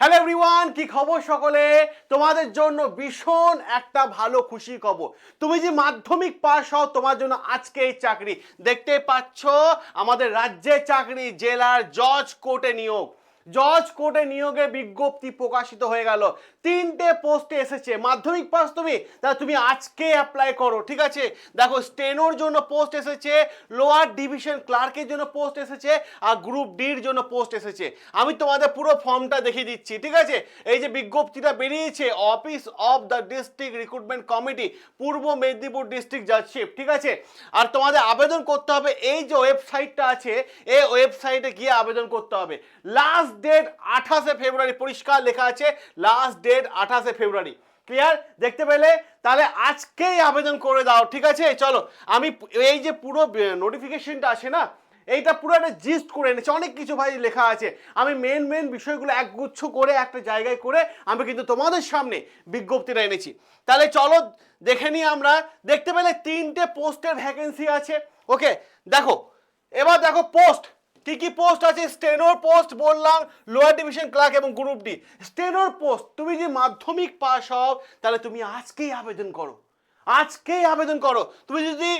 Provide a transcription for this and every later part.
Hello everyone কি খবর সকলে? তোমাদের জন্য ভীষণ একটা ভালো খুশি খবর। তুমি যে মাধ্যমিক পাস হও, তোমার জন্য আজকে এই চাকরি। দেখতে পাচ্ছ, আমাদের রাজ্যে চাকরি, জেলার জজ কোর্টে নিয়োগ। জজ কোর্টে নিয়োগে বিজ্ঞপ্তি প্রকাশিত হয়ে গেল। তিনটে পোস্টে এসেছে, মাধ্যমিক পাস তুমি? তাহলে তুমি আজকে অ্যাপ্লাই করো, ঠিক আছে? দেখো, স্টেনোর জন্য পোস্ট এসেছে লোয়ার ডিভিশন ক্লার্কের জন্য পোস্ট এসেছে, আর গ্রুপ ডির জন্য পোস্ট এসেছে। আমি তোমাদের পুরো ফর্মটা দেখিয়ে দিচ্ছি, ঠিক আছে? এই যে বিজ্ঞপ্তিটা বেরিয়েছে office of the district recruitment committee Purba Medinipur district judgeship ঠিক আছে? আর তোমাদের আবেদন করতে হবে, এই যে ওয়েবসাইটটা আছে, এই ওয়েবসাইটে গিয়ে আবেদন করতে হবে। লাস্ট ডেট আঠাশে ফেব্রুয়ারি পরিষ্কার লেখা আছে লাস্ট ডেট আঠাশে ফেব্রুয়ারি ক্লিয়ার দেখতে পেলে? তাহলে আজকেই আবেদন করে দাও, ঠিক আছে? চলো, আমি এই যে পুরো নোটিফিকেশনটা আছে না, এইটা পুরো একটা জিস্ট করে এনেছে। অনেক কিছু ভাই লেখা আছে। আমি মেন মেন বিষয়গুলো একগুচ্ছ করে, একটা জায়গায় করে, আমি কিন্তু তোমাদের সামনে বিজ্ঞপ্তিটা এনেছি। তাহলে চলো, দেখে নিই আমরা। দেখতে পেলে তিনটে পোস্টের ভ্যাকেন্সি আছে। ওকে দেখো, এবার দেখো পোস্ট কি কি পোস্ট আছে? স্টেনোর পোস্ট বললাম লোয়ার ডিভিশন ক্লার্ক এবং গ্রুপ ডি স্টেনোর পোস্ট তুমি যে মাধ্যমিক পাস হও, তাহলে তুমি আজকেই আবেদন করো। আজকেই আবেদন করো। তুমি যদি,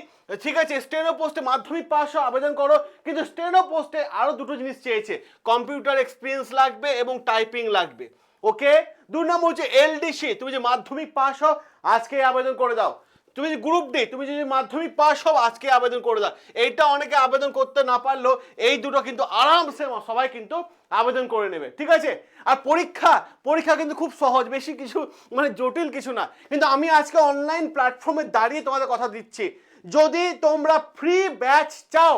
ঠিক আছে স্টেনো পোস্টে মাধ্যমিক পাস আবেদন করো, কিন্তু স্টেনো পোস্টে আরও দুটো জিনিস চেয়েছে। কম্পিউটার এক্সপিরিয়েন্স লাগবে এবং টাইপিং লাগবে। ওকে দুই নম্বর হচ্ছে এলডিসি তুমি যে মাধ্যমিক পাস হও, আজকেই আবেদন করে দাও। তুমি যদি গ্রুপ ডি তুমি যদি মাধ্যমিক পাস হও, আজকে আবেদন করে দাও। এইটা অনেকে আবেদন করতে না পারলেও এই দুটো কিন্তু আরামসে সবাই কিন্তু আবেদন করে নেবে, ঠিক আছে? আর পরীক্ষা পরীক্ষা কিন্তু খুব সহজ, বেশি কিছু মানে জটিল কিছু না। কিন্তু আমি আজকে অনলাইন প্ল্যাটফর্মে দাঁড়িয়ে তোমাদের কথা দিচ্ছি। যদি তোমরা ফ্রি ব্যাচ চাও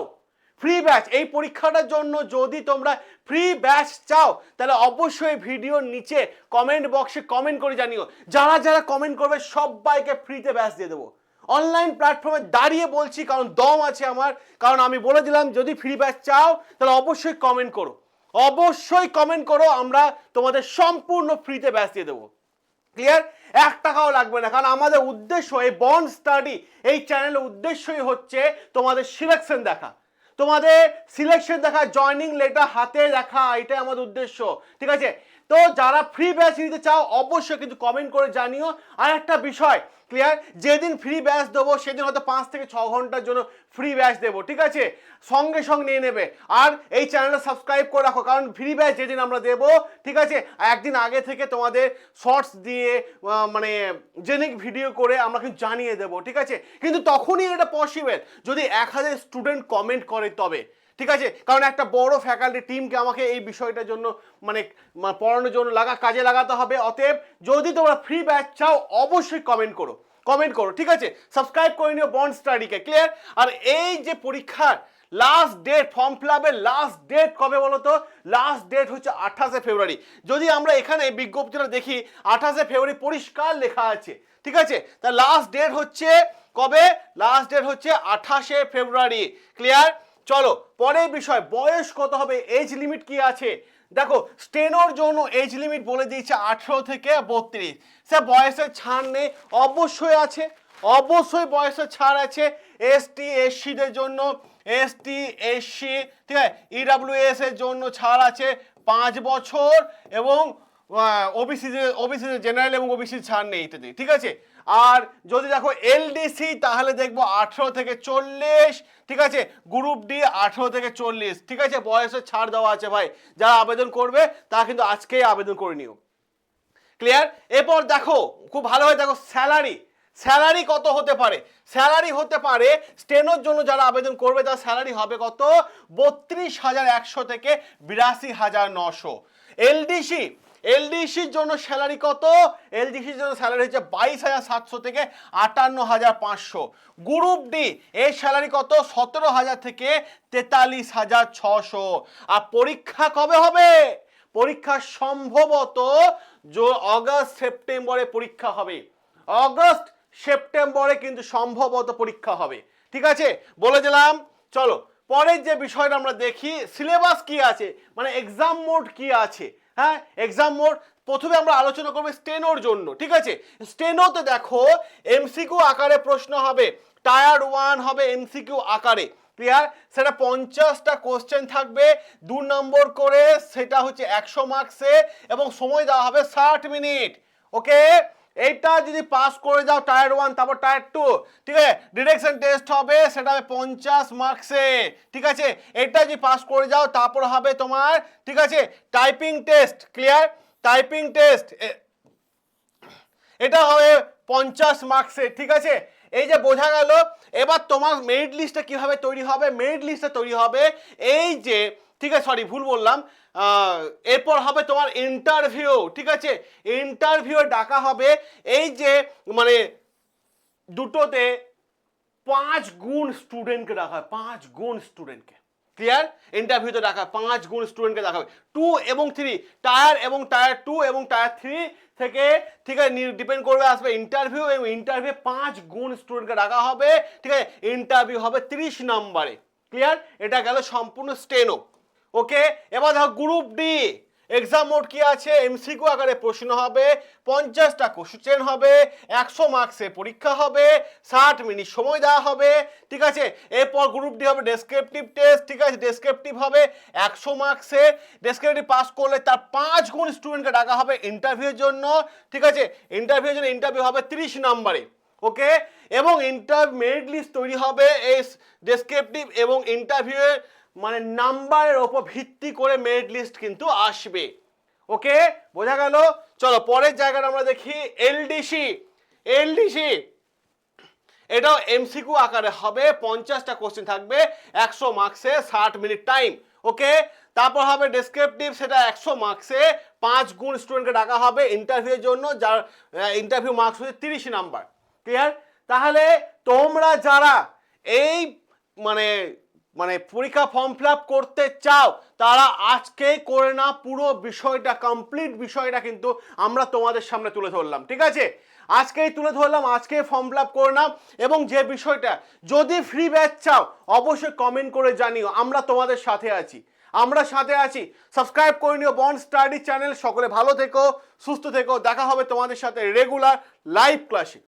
ফ্রি ব্যাচ এই পরীক্ষাটার জন্য যদি তোমরা ফ্রি ব্যাচ চাও, তাহলে অবশ্যই ভিডিওর নিচে কমেন্ট বক্সে কমেন্ট করে জানিও। যারা যারা কমেন্ট করবে, সবাইকে ফ্রিতে ব্যাচ দিয়ে দেবো। অনলাইন প্ল্যাটফর্মে দাঁড়িয়ে বলছি, কারণ দম আছে আমার। কারণ আমি বলে দিলাম, যদি ফ্রি ব্যাচ চাও, তাহলে অবশ্যই কমেন্ট করো। অবশ্যই কমেন্ট করো, আমরা তোমাদের সম্পূর্ণ ফ্রিতে ব্যাচ দিয়ে দেবো। ক্লিয়ার এক টাকাও লাগবে না, কারণ আমাদের উদ্দেশ্য, এই বন্ড স্টাডি এই চ্যানেলের উদ্দেশ্যই হচ্ছে তোমাদের সিলেকশন দেখা। তোমাদের সিলেকশন দেখা জয়নিং লেটার হাতে দেখা এটাই আমাদের উদ্দেশ্য। ঠিক আছে? তো যারা ফ্রি ব্যাচ নিতে চাও, অবশ্যই কিন্তু কমেন্ট করে জানিও। আর একটা বিষয় ক্লিয়ার যেদিন ফ্রি ব্যাচ দেবো, সেদিন হয়তো পাঁচ থেকে ছ ঘণ্টার জন্য ফ্রি ব্যাচ দেবো, ঠিক আছে? সঙ্গে সঙ্গে নিয়ে নেবে। আর এই চ্যানেলটা সাবস্ক্রাইব করে রাখো, কারণ ফ্রি ব্যাচ যেদিন আমরা দেবো, ঠিক আছে? একদিন আগে থেকে তোমাদের শর্টস দিয়ে মানে জেনিক ভিডিও করে আমরা কিন্তু জানিয়ে দেবো, ঠিক আছে? কিন্তু তখনই এটা পসিবল যদি এক হাজার স্টুডেন্ট কমেন্ট করে তবে। ঠিক আছে? কারণ একটা বড় ফ্যাকাল্টি টিমকে আমাকে এই বিষয়টার জন্য মানে পড়ানোর জন্য লাগা, কাজে লাগাতে হবে। অতএব যদি তোমরা ফ্রি ব্যাচ চাও, অবশ্যই কমেন্ট করো। কমেন্ট করো, ঠিক আছে? সাবস্ক্রাইব করে নিও বন্ড স্টাডিকে ক্লিয়ার আর এই যে পরীক্ষার লাস্ট ডেট ফর্ম ফিল আপের লাস্ট ডেট কবে বলো তো? লাস্ট ডেট হচ্ছে আঠাশে ফেব্রুয়ারি যদি আমরা এখানে বিজ্ঞপ্তিটা দেখি, আঠাশে ফেব্রুয়ারি পরিষ্কার লেখা আছে, ঠিক আছে? তা লাস্ট ডেট হচ্ছে কবে? লাস্ট ডেট হচ্ছে আঠাশে ফেব্রুয়ারি ক্লিয়ার চলো, পরের বিষয়, বয়স কত হবে এজ লিমিট কি আছে? দেখো স্টেনোর জন্য এজ লিমিট বলে দিয়েছে আঠেরো থেকে বত্রিশ। সে বয়সের ছাড় নেই, অবশ্যই আছে, অবশ্যই বয়সের ছাড় আছে এসটি এসসিদের জন্য এসটি এসসি ঠিক আছে ইডাব্লিউএস এর জন্য ছাড় আছে পাঁচ বছর এবং ওবিসি ওবিসি জেনারেল এবং ওবিসি ছাড় নেই এটাতে, ঠিক আছে? আর যদি দেখো এলডিসি তাহলে দেখব আঠেরো থেকে চল্লিশ, ঠিক আছে? গ্রুপ ডি আঠেরো থেকে চল্লিশ, ঠিক আছে? বয়সের ছাড় দেওয়া আছে ভাই। যারা আবেদন করবে, তারা কিন্তু আজকেই আবেদন করে নিও। ক্লিয়ার এরপর দেখো, খুব ভালো হয়, দেখো স্যালারি স্যালারি কত হতে পারে? স্যালারি হতে পারে স্টেনোর জন্য যারা আবেদন করবে, তার স্যালারি হবে কত? বত্রিশ হাজার একশো থেকে বিরাশি হাজার নশো। এলডিসি এলডিসির জন্য স্যালারি কত? এলডিসির জন্য স্যালারি হচ্ছে বাইশ হাজার সাতশো থেকে আটান্ন হাজার পাঁচশো। গ্রুপ ডি, এর স্যালারি কত? সতেরো হাজার থেকে তেতাল্লিশ হাজার ছশো। আর পরীক্ষা কবে হবে? পরীক্ষা সম্ভবত অগস্ট, সেপ্টেম্বরে পরীক্ষা হবে। অগস্ট, সেপ্টেম্বরে কিন্তু সম্ভবত পরীক্ষা হবে। ঠিক আছে? বলে দিলাম। চলো, পরের যে বিষয়টা আমরা দেখি, সিলেবাস কি আছে? মানে এক্সাম মোড কি আছে? হ্যাঁ এক্সাম মোড প্রথমে আমরা আলোচনা করব স্টেনোর জন্য, ঠিক আছে? স্টেনোতে দেখো এমসিকিউ আকারে প্রশ্ন হবে টায়ার ওয়ান হবে এমসিকিউ আকারে ক্লিয়ার সেটা পঞ্চাশটা কোশ্চেন থাকবে, দু নম্বর করে সেটা হচ্ছে একশো মার্কসে এবং সময় দেওয়া হবে ষাট মিনিট ওকে এইটা যদি পাস করে যাও টায়ার ওয়ান তারপর টায়ার টু ঠিক আছে? ডিরেকশন টেস্ট হবে, সেটা হবে পঞ্চাশ মার্কসে ঠিক আছে? এটা যদি পাস করে যাও, তারপর হবে তোমার, ঠিক আছে? Typing test clear typing test এটা হবে পঞ্চাশ মার্কসে ঠিক আছে? এই যে বোঝা গেল, এবার তোমার মেরিট লিস্টটা কীভাবে তৈরি হবে? মেরিট লিস্টটা তৈরি হবে, এই যে ঠিক আছে সরি ভুল বললাম। এরপর হবে তোমার ইন্টারভিউ ঠিক আছে? ইন্টারভিউ ডাকা হবে এই যে মানে দুটোতে পাঁচ গুণ স্টুডেন্টকে ডাকা হয়, পাঁচ গুণ স্টুডেন্টকে ক্লিয়ার ইন্টারভিউতে ডাকা পাঁচ গুণ স্টুডেন্টকে দেখা হবে টু এবং থ্রি টায়ার এবং টায়ার টু এবং টায়ার থ্রি থেকে, ঠিক আছে ডিপেন্ড করবে, আসবে ইন্টারভিউ এবং ইন্টারভিউ পাঁচ গুণ স্টুডেন্টকে ডাকা হবে, ঠিক আছে? ইন্টারভিউ হবে তিরিশ নম্বরে। ক্লিয়ার এটা গেল সম্পূর্ণ স্টেনো ওকে, এবার দেখো গ্রুপ ডি এক্সাম মোড কি আছে? এমসিকিউ আকারে প্রশ্ন হবে, পঞ্চাশটা কোশ্চেন হবে, একশো মার্কসে পরীক্ষা হবে, ষাট মিনিট সময় দেওয়া হবে, ঠিক আছে? এরপর গ্রুপ ডি হবে ডেসক্রিপটিভ টেস্ট ঠিক আছে? ডেসক্রিপটিভ হবে একশো মার্কসে ডেসক্রিপটিভ পাস করলে তার পাঁচ গুণ স্টুডেন্টকে ডাকা হবে ইন্টারভিউর জন্য, ঠিক আছে? ইন্টারভিউর জন্য ইন্টারভিউ হবে তিরিশ নম্বরে ওকে? এবং ইন্টার মেরিট লিস্ট তৈরি হবে, এই ডেসক্রিপটিভ এবং ইন্টারভিউয়ের মানে নাম্বারের ওপর ভিত্তি করে মেরিট লিস্ট কিন্তু আসবে। ওকে? বোঝা গেল? চলো, পরের জায়গাটা আমরা দেখি এলডিসি এলডিসি এটাও এমসিকিউ আকারে হবে, পঞ্চাশটা কোশ্চেন থাকবে, একশো মার্কসে ষাট মিনিট টাইম ওকে? তারপর হবে ডেসক্রিপটিভ সেটা একশো মার্কসে পাঁচ গুণ স্টুডেন্টকে ডাকা হবে ইন্টারভিউর জন্য, যার ইন্টারভিউ মার্কস হচ্ছে তিরিশ নাম্বার ক্লিয়ার তাহলে তোমরা যারা এই মানে মানে পরীক্ষা ফর্ম ফিল করতে চাও, তারা আজকেই করে না পুরো বিষয়টা কমপ্লিট বিষয়টা কিন্তু আমরা তোমাদের সামনে তুলে ধরলাম, ঠিক আছে? আজকেই তুলে ধরলাম আজকে ফর্ম ফিল আপ করে নাও, এবং যে বিষয়টা, যদি ফ্রি ব্যাচ চাও, অবশ্যই কমেন্ট করে জানিও, আমরা তোমাদের সাথে আছি। আমরা সাথে আছি সাবস্ক্রাইব করে নিও বন্ড স্টাডি চ্যানেল সকলে ভালো থেকো, সুস্থ থেকো, দেখা হবে তোমাদের সাথে রেগুলার লাইভ ক্লাসে